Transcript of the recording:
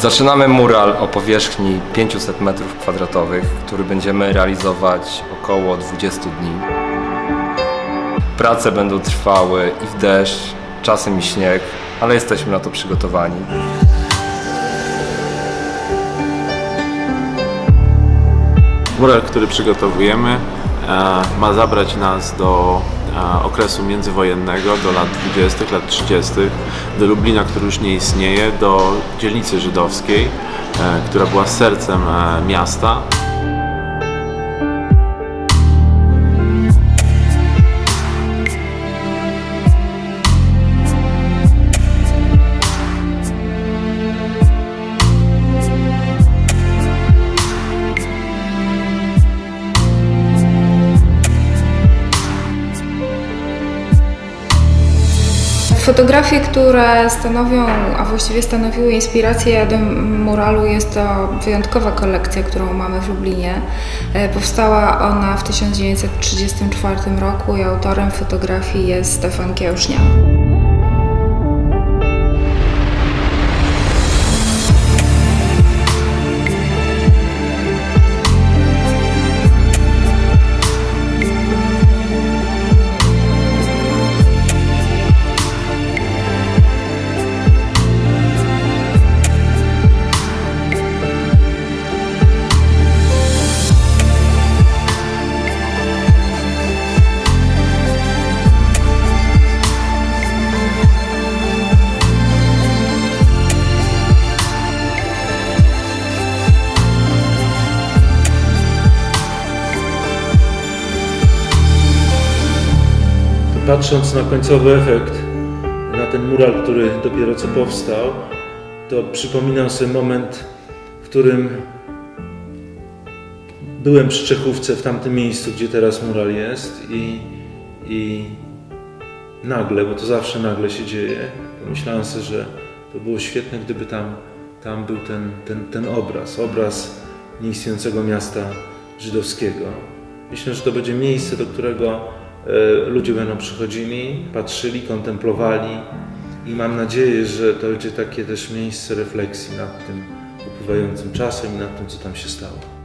Zaczynamy mural o powierzchni 500 m2, który będziemy realizować około 20 dni. Prace będą trwały i w deszcz, czasem i śnieg, ale jesteśmy na to przygotowani. Mural, który przygotowujemy, e, ma zabrać nas do okresu międzywojennego, do lat 20., lat 30., do Lublina, który już nie istnieje, do dzielnicy żydowskiej, e, która była sercem e, miasta. Fotografie, które stanowią, a właściwie stanowiły inspirację do muralu, jest to wyjątkowa kolekcja, którą mamy w Lublinie. E, Powstała ona w 1934 roku i autorem fotografii jest Stefan Kiełsznia. Patrząc na końcowy efekt, na ten mural, który dopiero co powstał, to przypominam sobie moment, w którym byłem przy Czechówce w tamtym miejscu, gdzie teraz mural jest i, i nagle, bo to zawsze nagle się dzieje, pomyślałem sobie, że to było świetne, gdyby tam, tam był ten, ten, ten obraz, obraz nieistniejącego miasta żydowskiego. Myślę, że to będzie miejsce, do którego ludzie będą przychodzili, patrzyli, kontemplowali i mam nadzieję, że to będzie takie też miejsce refleksji nad tym upływającym czasem i nad tym, co tam się stało.